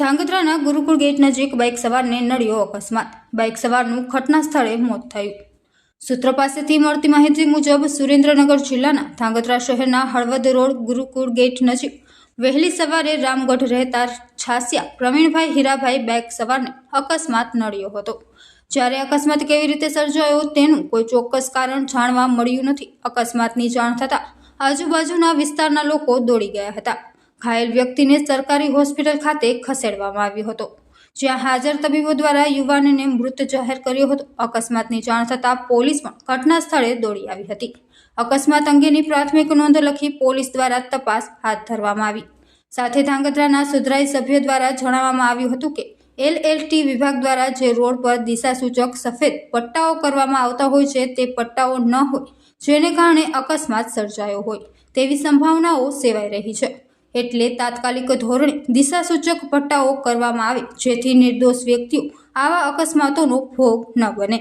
ધાંગધ્રાના Gurukul gate નજીક bike સવારને નડ્યો અકસ્માત. બાઇક સવારનું ઘટના સ્થળે મોત થયું. સૂત્ર પાસેથી મળતી માહિતી મુજબ સુરેન્દ્રનગર જિલ્લાના ધ્રાંગધ્રા શહેરના હળવદ રોડ ગુરુકુળ ગેટ નજીક વહેલી સવારે રામગઢ રહેતા છાસિયા પ્રવીણભાઈ હીરાભાઈ બાઇક સવારને અકસ્માત નડ્યો હતો. જ્યારે અકસ્માત કેવી રીતે સર્જાયો તેનું કોઈ ચોક્કસ કારણ જાણવા મળ્યું નથી. અકસ્માતની જાણ થતાં આજુબાજુના વિસ્તારના લોકો દોડી ગયા હતા. ઘાયલ વ્યક્તિને સરકારી હોસ્પિટલ ખાતે ખસેડવામાં આવ્યો હતો, જ્યાં હાજર તબીબો દ્વારા યુવાનને મૃત જાહેર કર્યો હતો. અકસ્માતની જાણ થતાં પોલીસ પણ ઘટના સ્થળે દોડી આવી હતી. અકસ્માત અંગેની પ્રાથમિક નોંધ લખી પોલીસ દ્વારા તપાસ હાથ ધરવામાં આવી. સાથે ધાંગધ્રાના સુધરાઈ સભ્યો દ્વારા જણાવવામાં આવ્યું હતું કે એલએલટી વિભાગ દ્વારા જે રોડ પર દિશાસૂચક સફેદ પટ્ટાઓ કરવામાં આવતા હોય છે, તે પટ્ટાઓ ન હોય, જેને કારણે અકસ્માત સર્જાયો હોય, તેવી સંભાવનાઓ સેવાઈ રહી છે. એટલે તાત્કાલિક ધોરણે દિશાસૂચક પટ્ટાઓ કરવામાં આવે, જેથી નિર્દોષ વ્યક્તિઓ આવા અકસ્માતોનો ભોગ ન બને.